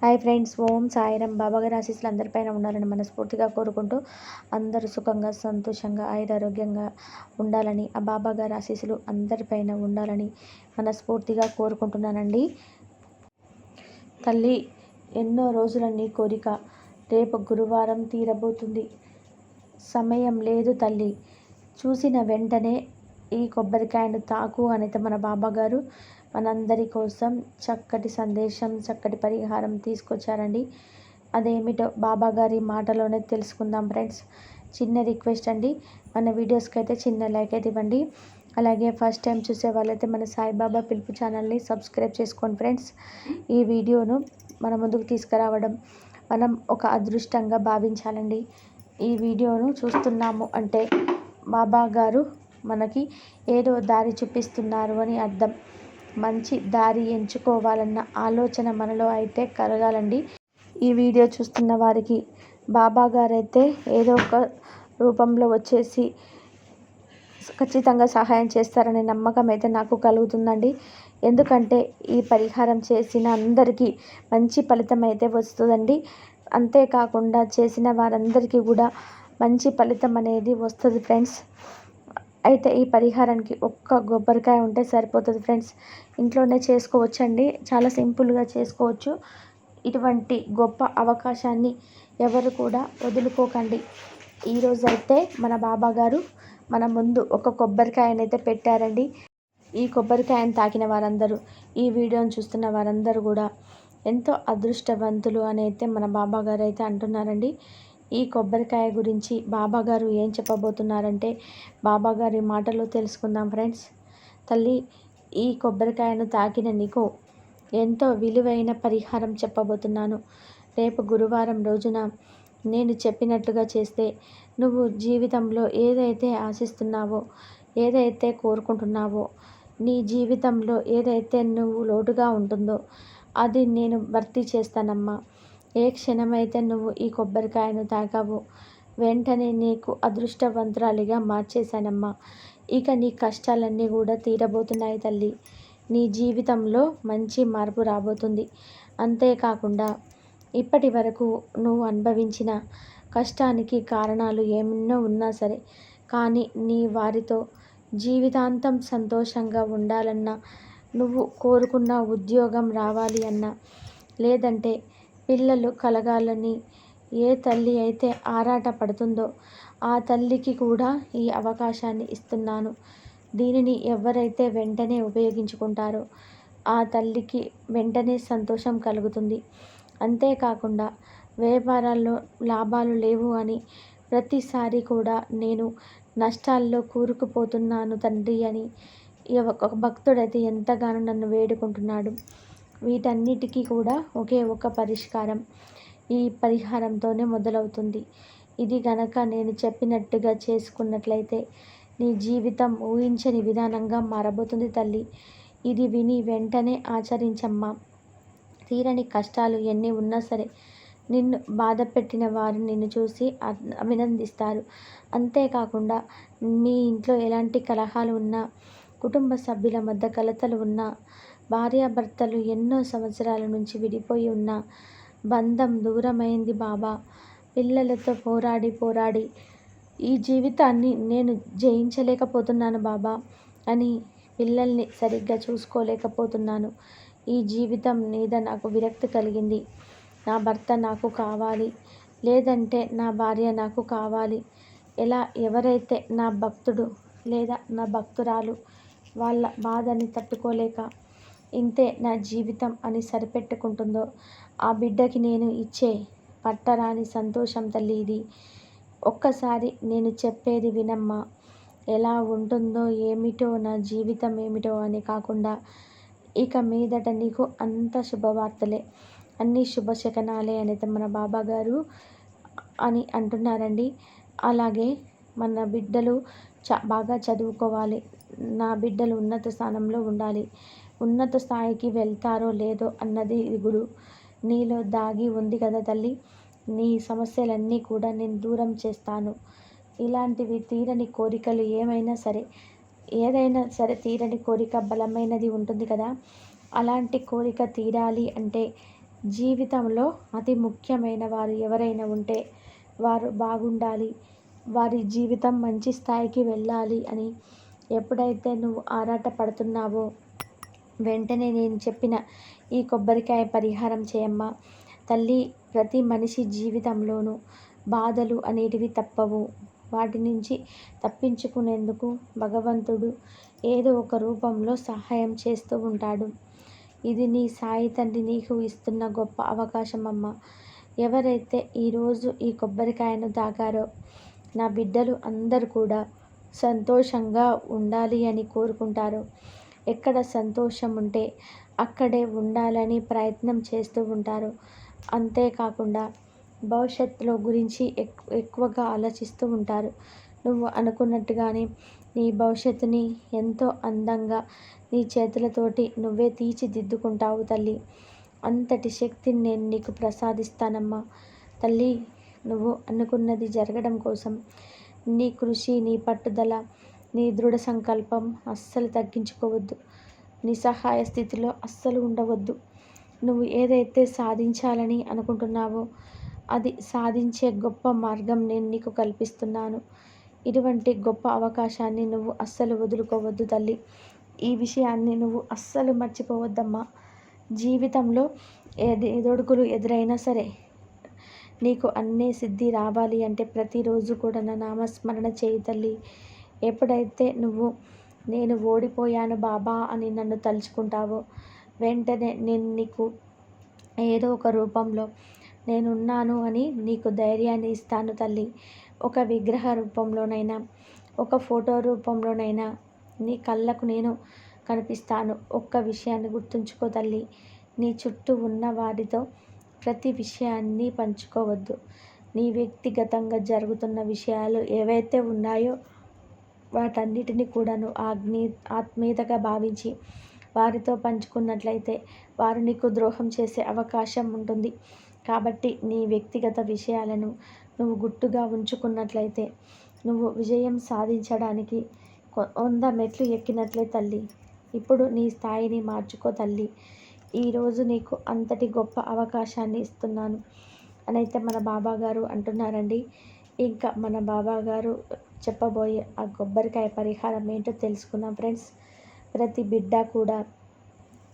Hi friends ఓం సాయిరం బాబాగారి ఆశీస్సులు అందరిపైన ఉండాలని మనస్ఫూర్తిగా కోరుకుంటూ అందరూ సుఖంగా సంతోషంగా ఆయురారోగ్యంగా ఉండాలని ఆ బాబాగారి ఆశీస్సులు అందరిపైన ఉండాలని మనస్ఫూర్తిగా కోరుకుంటున్నానండి. తల్లి ఎన్నో రోజుల నీ కోరిక. రేపు గురువారం తీరబోతుంది. సమయం లేదు తల్లి. చూసిన వెంటనే ఈ కొబ్బరికాయను తాకు అనేది మన బాబాగారు. మనందరి కోసం చక్కటి సందేశం చక్కటి పరిహారం తీసుకొచ్చారండి. అదేమిటో బాబా గారి మాటలోనే తెలుసుకుందాం ఫ్రెండ్స్. చిన్న రిక్వెస్ట్ అండి. మన వీడియోస్కి అయితే చిన్న లైక్ అయితే ఇవ్వండి. అలాగే ఫస్ట్ టైం చూసే వాళ్ళైతే మన సాయిబాబా పిలుపు ఛానల్ని సబ్స్క్రైబ్ చేసుకోండి ఫ్రెండ్స్. ఈ వీడియోను మన ముందుకు తీసుకురావడం మనం ఒక అదృష్టంగా భావించాలండి. ఈ వీడియోను చూస్తున్నాము అంటే బాబా గారు మనకి ఏదో దారి చూపిస్తున్నారు అని అర్థం. మంచి దారి ఎంచుకోవాలన్న ఆలోచన మనలో అయితే కలగాలండి. ఈ వీడియో చూస్తున్న వారికి బాబా గారైతే ఏదో ఒక రూపంలో వచ్చేసి ఖచ్చితంగా సహాయం చేస్తారనే నమ్మకం అయితే నాకు కలుగుతుందండి. ఎందుకంటే ఈ పరిహారం చేసిన అందరికీ మంచి ఫలితం అయితే వస్తుందండి. అంతేకాకుండా చేసిన వారందరికీ కూడా మంచి ఫలితం అనేది వస్తుంది ఫ్రెండ్స్. అయితే ఈ పరిహారానికి ఒక్క కొబ్బరికాయ ఉంటే సరిపోతుంది ఫ్రెండ్స్. ఇంట్లోనే చేసుకోవచ్చండి. చాలా సింపుల్గా చేసుకోవచ్చు. ఇటువంటి గొప్ప అవకాశాన్ని ఎవరు కూడా వదులుకోకండి. ఈరోజైతే మన బాబా గారు మన ముందు ఒక కొబ్బరికాయనైతే పెట్టారండి. ఈ కొబ్బరికాయను తాకిన వారందరూ ఈ వీడియోని చూస్తున్న వారందరూ కూడా ఎంతో అదృష్టవంతులు అని అయితే మన బాబా గారు అయితే అంటున్నారండి. ఈ కొబ్బరికాయ గురించి బాబాగారు ఏం చెప్పబోతున్నారంటే బాబాగారి మాటలు తెలుసుకుందాం ఫ్రెండ్స్. తల్లి ఈ కొబ్బరికాయను తాకిన నీకు ఎంతో విలువైన పరిహారం చెప్పబోతున్నాను. రేపు గురువారం రోజున నేను చెప్పినట్టుగా చేస్తే నువ్వు జీవితంలో ఏదైతే ఆశిస్తున్నావో ఏదైతే కోరుకుంటున్నావో నీ జీవితంలో ఏదైతే నువ్వు లోటుగా ఉంటుందో అది నేను భర్తీ చేస్తానమ్మా. ఏ క్షణమైతే నువ్వు ఈ కొబ్బరికాయను తాగావో వెంటనే నీకు అదృష్టవంతురాలిగా మార్చేశానమ్మా. ఇక నీ కష్టాలన్నీ కూడా తీరబోతున్నాయి తల్లి. నీ జీవితంలో మంచి మార్పు రాబోతుంది. అంతేకాకుండా ఇప్పటి వరకు నువ్వు అనుభవించిన కష్టానికి కారణాలు ఏమన్నో ఉన్నా సరే కానీ నీ వారితో జీవితాంతం సంతోషంగా ఉండాలన్నా నువ్వు కోరుకున్న ఉద్యోగం రావాలి అన్నా లేదంటే పిల్లలు కలగాలని ఏ తల్లి అయితే ఆరాట పడుతుందో ఆ తల్లికి కూడా ఈ అవకాశాన్ని ఇస్తున్నాను. దీనిని ఎవరైతే వెంటనే ఉపయోగించుకుంటారో ఆ తల్లికి వెంటనే సంతోషం కలుగుతుంది. అంతేకాకుండా వ్యాపారాల్లో లాభాలు లేవు అని ప్రతిసారి కూడా నేను నష్టాల్లో కూరుకుపోతున్నాను తండ్రి అని ఒక భక్తుడైతే ఎంతగానో నన్ను వేడుకుంటున్నాడు. వీటన్నిటికీ కూడా ఒకే ఒక పరిష్కారం ఈ పరిహారంతోనే మొదలవుతుంది. ఇది గనక నేను చెప్పినట్టుగా చేసుకున్నట్లయితే నీ జీవితం ఊహించని విధానంగా మారబోతుంది తల్లి. ఇది విని వెంటనే ఆచరించమ్మా. తీరని కష్టాలు ఎన్ని ఉన్నా సరే నిన్ను బాధ పెట్టిన వారు నిన్ను చూసి అభినందిస్తారు. అంతేకాకుండా మీ ఇంట్లో ఎలాంటి కలహాలు ఉన్నా కుటుంబ సభ్యుల మధ్య కలతలు ఉన్నా భార్యాభర్తలు ఎన్నో సంవత్సరాల నుంచి విడిపోయి ఉన్న బంధం దూరమైంది బాబా. పిల్లలతో పోరాడి పోరాడి ఈ జీవితాన్ని నేను జయించలేకపోతున్నాను బాబా అని పిల్లల్ని సరిగ్గా చూసుకోలేకపోతున్నాను. ఈ జీవితం మీద నాకు విరక్తి కలిగింది. నా భర్త నాకు కావాలి. లేదంటే నా భార్య నాకు కావాలి. ఎలా ఎవరైతే నా భక్తుడు లేదా నా భక్తురాలు వాళ్ళ బాధని తట్టుకోలేక ఇంతే నా జీవితం అని సరిపెట్టుకుంటుందో. ఆ బిడ్డకి నేను ఇచ్చే పట్టరాని సంతోషం తల్లి ఇది. ఒక్కసారి నేను చెప్పేది వినమ్మా. ఎలా ఉంటుందో ఏమిటో నా జీవితం ఏమిటో అని కాకుండా ఇక మీదట నీకు అంత శుభవార్తలే. అన్ని శుభశకనాలే అనేది మన బాబా గారు అని అంటున్నారండి. అలాగే మన బిడ్డలు చ బాగా చదువుకోవాలి. నా బిడ్డలు ఉన్నత స్థానంలో ఉండాలి. ఉన్నత స్థాయికి వెళ్తారో లేదో అన్నది గురు. నీలో దాగి ఉంది కదా తల్లి. నీ సమస్యలన్నీ కూడా నేను దూరం చేస్తాను. ఇలాంటివి తీరని కోరికలు ఏమైనా సరే ఏదైనా సరే తీరని కోరిక బలమైనది ఉంటుంది కదా. అలాంటి కోరిక తీరాలి అంటే జీవితంలో అతి ముఖ్యమైన వారు ఎవరైనా ఉంటే వారు బాగుండాలి. వారి జీవితం మంచి స్థాయికి వెళ్ళాలి అని ఎప్పుడైతే నువ్వు ఆరాట పడుతున్నావో వెంటనే నేను చెప్పిన ఈ కొబ్బరికాయ పరిహారం చేయమ్మా. తల్లి ప్రతి మనిషి జీవితంలోనూ బాధలు అనేటివి తప్పవు. వాటి నుంచి తప్పించుకునేందుకు భగవంతుడు ఏదో ఒక రూపంలో సహాయం చేస్తూ ఉంటాడు. ఇది నీ సాయి తండ్రి నీకు ఇస్తున్న గొప్ప అవకాశం అమ్మ. ఎవరైతే ఈరోజు ఈ కొబ్బరికాయను తాగారో నా బిడ్డలు అందరూ కూడా సంతోషంగా ఉండాలి అని కోరుకుంటారు. ఎక్కడ సంతోషం ఉంటే అక్కడే ఉండాలని ప్రయత్నం చేస్తూ ఉంటారు. అంతేకాకుండా భవిష్యత్తులో గురించి ఎక్కువగా ఆలోచిస్తూ ఉంటారు. నువ్వు అనుకున్నట్టుగానే నీ భవిష్యత్తుని ఎంతో అందంగా నీ చేతులతోటి నువ్వే తీర్చిదిద్దుకుంటావు తల్లి. అంతటి శక్తిని నేను నీకు ప్రసాదిస్తానమ్మా. తల్లి నువ్వు అనుకున్నది జరగడం కోసం నీ కృషి నీ పట్టుదల నీ దృఢ సంకల్పం అస్సలు తగ్గించుకోవద్దు. నిస్సహాయ స్థితిలో అస్సలు ఉండవద్దు. నువ్వు ఏదైతే సాధించాలని అనుకుంటున్నావో అది సాధించే గొప్ప మార్గం నేను నీకు కల్పిస్తున్నాను. ఇటువంటి గొప్ప అవకాశాన్ని నువ్వు అస్సలు వదులుకోవద్దు తల్లి. ఈ విషయాన్ని నువ్వు అస్సలు మర్చిపోవద్దమ్మా. జీవితంలో ఏది ఎదొడుకులు ఎదురైనా సరే నీకు అన్నీ సిద్ధి రావాలి అంటే ప్రతిరోజు కూడా నా నామస్మరణ చేయి తల్లి. ఎప్పుడైతే నువ్వు నేను ఓడిపోయాను బాబా అని నన్ను తలుచుకుంటావో వెంటనే నేను నీకు ఏదో ఒక రూపంలో నేనున్నాను అని నీకు ధైర్యాన్ని ఇస్తాను తల్లి. ఒక విగ్రహ రూపంలోనైనా ఒక ఫోటో రూపంలోనైనా నీ కళ్ళకు నేను కనిపిస్తాను. ఒక్క విషయాన్ని గుర్తుంచుకో తల్లి. నీ చుట్టూ ఉన్న వారితో ప్రతి విషయాన్ని పంచుకోవద్దు. నీ వ్యక్తిగతంగా జరుగుతున్న విషయాలు ఏవైతే ఉన్నాయో వాటన్నిటిని కూడాను ఆగ్ని ఆత్మీయతగా భావించి వారితో పంచుకున్నట్లయితే వారు నీకు ద్రోహం చేసే అవకాశం ఉంటుంది. కాబట్టి నీ వ్యక్తిగత విషయాలను నువ్వు గుట్టుగా ఉంచుకున్నట్లయితే నువ్వు విజయం సాధించడానికి వంద మెట్లు ఎక్కినట్లే తల్లి. ఇప్పుడు నీ స్థాయిని మార్చుకో తల్లి. ఈరోజు నీకు అంతటి గొప్ప అవకాశాన్ని ఇస్తున్నాను. అని అయితే మన బాబా గారు అంటున్నారండి ఇంకా మన బాబా గారు చెప్పబోయే ఆ కొబ్బరికాయ పరిహారం ఏంటో తెలుసుకుందాం ఫ్రెండ్స్. ప్రతి బిడ్డ కూడా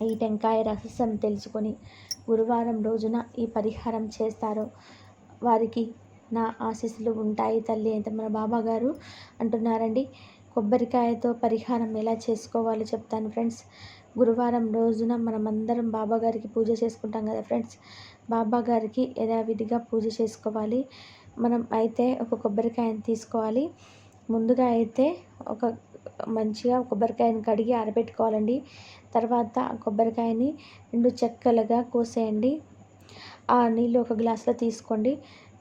ఈ టెంకాయ రహస్యం తెలుసుకొని గురువారం రోజున ఈ పరిహారం చేస్తారు. వారికి నా ఆశీస్సులు ఉంటాయి తల్లి అయితే మన బాబా గారు అంటున్నారండి. కొబ్బరికాయతో పరిహారం ఎలా చేసుకోవాలో చెప్తాను ఫ్రెండ్స్. గురువారం రోజున మనమందరం బాబాగారికి పూజ చేసుకుంటాం కదా ఫ్రెండ్స్. బాబాగారికి యథావిధిగా పూజ చేసుకోవాలి. మనం అయితే ఒక కొబ్బరికాయని తీసుకోవాలి. ముందుగా అయితే ఒక మంచిగా కొబ్బరికాయని కడిగి ఆరబెట్టుకోవాలండి. తర్వాత ఆ కొబ్బరికాయని రెండు చెక్కలుగా కోసేయండి. ఆ నీళ్ళు ఒక గ్లాసులో తీసుకోండి.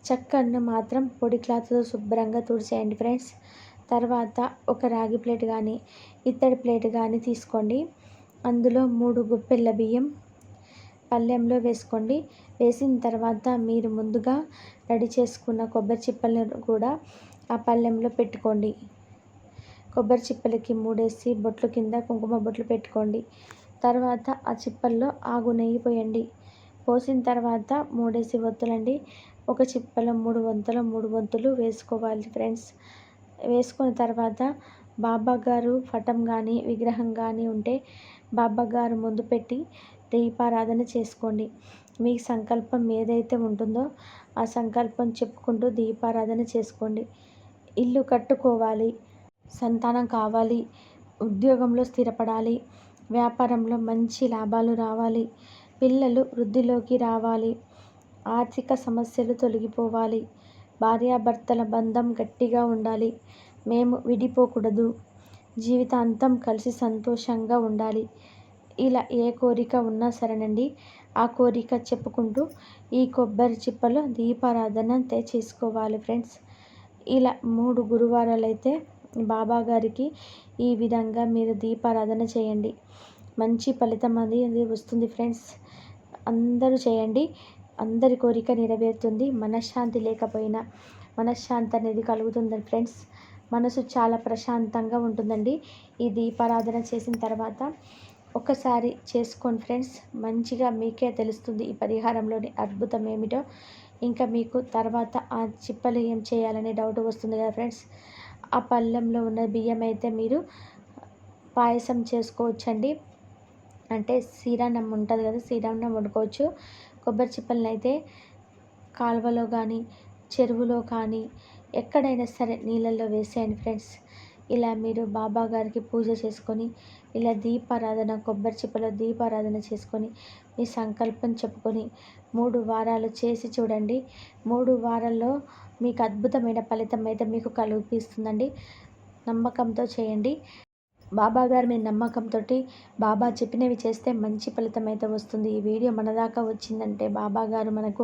చెక్కను మాత్రం పొడి క్లాత్తో శుభ్రంగా తుడిచేయండి ఫ్రెండ్స్. తర్వాత ఒక రాగి ప్లేట్ కానీ ఇత్తడి ప్లేట్ కానీ తీసుకోండి. అందులో మూడు గుప్పెళ్ళ బియ్యం పళ్ళెంలో వేసుకోండి. వేసిన తర్వాత మీరు ముందుగా రెడీ చేసుకున్న కొబ్బరి చిప్పలను కూడా ఆ పళ్ళెంలో పెట్టుకోండి. కొబ్బరి చిప్పలకి మూడేసి బొట్లు కింద కుంకుమ బొట్లు పెట్టుకోండి. తర్వాత ఆ చిప్పల్లో ఆగు నెయ్యి పోయండి. పోసిన తర్వాత మూడేసి వత్తులండి ఒక చిప్పలో మూడు వంతులు మూడు వంతులు వేసుకోవాలి ఫ్రెండ్స్. వేసుకున్న తర్వాత బాబా గారు పటం కానీ విగ్రహం కానీ ఉంటే బాబా గారు ముందు పెట్టి దీపారాధన చేసుకోండి. మీ సంకల్పం ఏదైతే ఉంటుందో ఆ సంకల్పం చెప్పుకుంటూ దీపారాధన చేసుకోండి. ఇల్లు కట్టుకోవాలి సంతానం కావాలి ఉద్యోగంలో స్థిరపడాలి వ్యాపారంలో మంచి లాభాలు రావాలి పిల్లలు వృద్ధిలోకి రావాలి ఆర్థిక సమస్యలు తొలగిపోవాలి భార్యాభర్తల బంధం గట్టిగా ఉండాలి మేము విడిపోకూడదు జీవితాంతం కలిసి సంతోషంగా ఉండాలి ఇలా ఏ కోరిక ఉన్నా సరేనండి. ఆ కోరిక చెప్పుకుంటూ ఈ కొబ్బరి చిప్పలో దీపారాధన చేసుకోవాలి ఫ్రెండ్స్. ఇలా మూడు గురువారాలు అయితే బాబా గారికి ఈ విధంగా మీరు దీపారాధన చేయండి. మంచి ఫలితం అనేది వస్తుంది ఫ్రెండ్స్. అందరూ చేయండి. అందరి కోరిక నెరవేరుతుంది. మనశ్శాంతి లేకపోయినా మనశ్శాంతి అనేది కలుగుతుంది ఫ్రెండ్స్. మనసు చాలా ప్రశాంతంగా ఉంటుందండి. ఈ దీపారాధన చేసిన తర్వాత ఒకసారి చేసుకోండి ఫ్రెండ్స్. మంచిగా మీకే తెలుస్తుంది ఈ పరిహారంలోని అద్భుతం ఏమిటో. ఇంకా మీకు తర్వాత ఆ చిప్పలు ఏం చేయాలనే డౌట్ వస్తుంది కదా ఫ్రెండ్స్. ఆ పళ్ళెంలో ఉన్న బియ్యం అయితే మీరు పాయసం చేసుకోవచ్చండి. అంటే శ్రీరాన్నం ఉంటుంది కదా శ్రీరాన్నం వండుకోవచ్చు. కొబ్బరి చిప్పలను అయితే కాలువలో కానీ చెరువులో కానీ ఎక్కడైనా సరే నీళ్ళల్లో వేసేయండి ఫ్రెండ్స్. ఇలా మీరు బాబా గారికి పూజ చేసుకొని ఇలా దీపారాధన కొబ్బరి చిప్పలో దీపారాధన చేసుకొని మీ సంకల్పం చెప్పుకొని మూడు వారాలు చేసి చూడండి. మూడు వారాల్లో మీకు అద్భుతమైన ఫలితం అయితే మీకు కలుగిస్తుందండి నమ్మకంతో చేయండి. బాబా గారి మీద నమ్మకంతో బాబా చెప్పినవి చేస్తే మంచి ఫలితం అయితే వస్తుంది. ఈ వీడియో మన దాకా వచ్చిందంటే బాబా గారు మనకు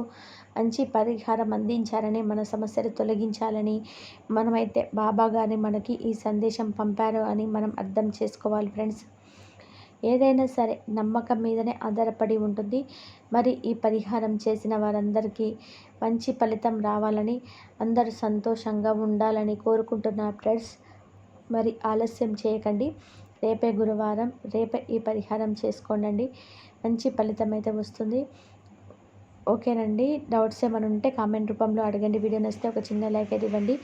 మంచి పరిహారం అందించారని మన సమస్యలు తొలగించాలని మనమైతే బాబా గారిని మనకి ఈ సందేశం పంపారు అని మనం అర్థం చేసుకోవాలి ఫ్రెండ్స్. ఏదైనా సరే నమ్మకం మీదనే ఆధారపడి ఉంటుంది. మరి ఈ పరిహారం చేసిన వారందరికీ మంచి ఫలితం రావాలని అందరూ సంతోషంగా ఉండాలని కోరుకుంటున్నా ఫ్రెండ్స్. మరి ఆలస్యం చేయకండి. రేపే గురువారం రేపే ఈ పరిహారం చేసుకోండి మంచి ఫలితం అయితే వస్తుంది. ఓకేనండి. డౌట్స్ ఏమైనా ఉంటే కామెంట్ రూపంలో అడగండి. వీడియో నచ్చితే ఒక చిన్న లైక్ అయితే ఇవ్వండి.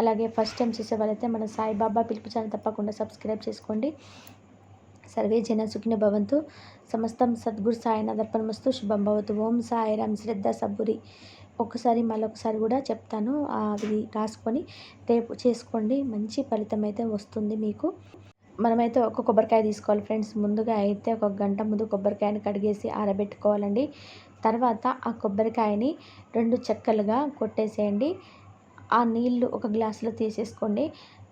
అలాగే ఫస్ట్ టైం చూసే వాళ్ళైతే మన సాయిబాబా పిలుపు ఛానల్ తప్పకుండా సబ్స్క్రైబ్ చేసుకోండి. సర్వే జన సుఖిన భవంతు. సమస్తం సద్గురు సాయినాథర్పణమస్తు శుభం భవతు. ఓం సాయిరామ్ శ్రద్ధ సబ్బురి ఒక్కసారి మళ్ళొకసారి కూడా చెప్తాను. అవి రాసుకొని రేపు చేసుకోండి. మంచి ఫలితం అయితే వస్తుంది మీకు. మనమైతే ఒక కొబ్బరికాయ తీసుకోవాలి ఫ్రెండ్స్. ముందుగా అయితే ఒక గంట ముందు కొబ్బరికాయని కడిగేసి ఆరబెట్టుకోవాలండి. తర్వాత ఆ కొబ్బరికాయని రెండు చెక్కలుగా కొట్టేసేయండి. ఆ నీళ్ళు ఒక గ్లాసులో తీసేసుకోండి.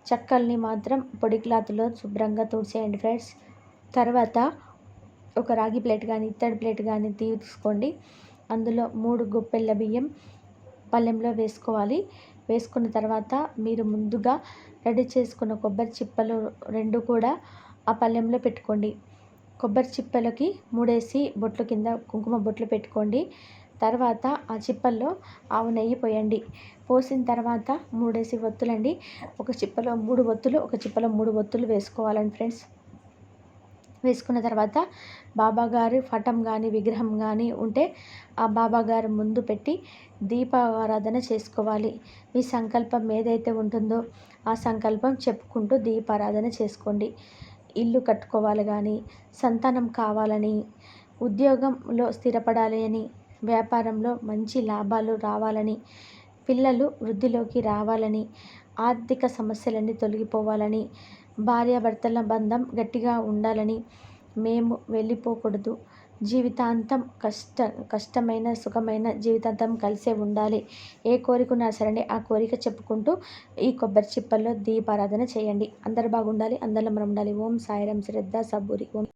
చెక్కల్ని మాత్రం పొడి క్లాత్లో శుభ్రంగా తుడిచేయండి ఫ్రెండ్స్. తర్వాత ఒక రాగి ప్లేట్ కానీ ఇత్తడి ప్లేట్ కానీ తీసుకోండి. అందులో మూడు గొప్పెళ్ళ బియ్యం పళ్ళెంలో వేసుకోవాలి. వేసుకున్న తర్వాత మీరు ముందుగా రెడీ చేసుకున్న కొబ్బరి చిప్పలు రెండు కూడా ఆ పళ్ళెంలో పెట్టుకోండి. కొబ్బరి చిప్పలకి మూడేసి బొట్లు కింద కుంకుమ బొట్లు పెట్టుకోండి. తర్వాత ఆ చిప్పల్లో ఆవు నెయ్యి పోయండి. పోసిన తర్వాత మూడేసి ఒత్తులండి. ఒక చిప్పలో మూడు ఒత్తులు ఒక చిప్పలో మూడు ఒత్తులు వేసుకోవాలండి ఫ్రెండ్స్. వేసుకున్న తర్వాత బాబాగారి పటం కానీ విగ్రహం కానీ ఉంటే ఆ బాబాగారు ముందు పెట్టి దీపారాధన చేసుకోవాలి. మీ సంకల్పం ఏదైతే ఉంటుందో ఆ సంకల్పం చెప్పుకుంటూ దీపారాధన చేసుకోండి. ఇల్లు కట్టుకోవాలి కానీ సంతానం కావాలని ఉద్యోగంలో స్థిరపడాలి అని వ్యాపారంలో మంచి లాభాలు రావాలని పిల్లలు వృద్ధిలోకి రావాలని ఆర్థిక సమస్యలన్నీ తొలగిపోవాలని భార్యాభర్తల బంధం గట్టిగా ఉండాలని మేము వెళ్ళిపోకూడదు. జీవితాంతం కష్ట కష్టమైన సుఖమైన జీవితాంతం కలిసే ఉండాలి. ఏ కోరిక ఉన్నా సరే ఆ కోరిక చెప్పుకుంటూ ఈ కొబ్బరి చిప్పల్లో దీపారాధన చేయండి. అందరు బాగుండాలి అందరిలో మనం ఉండాలి. ఓం సాయిరం శ్రద్ధ సబ్బూరి. ఓం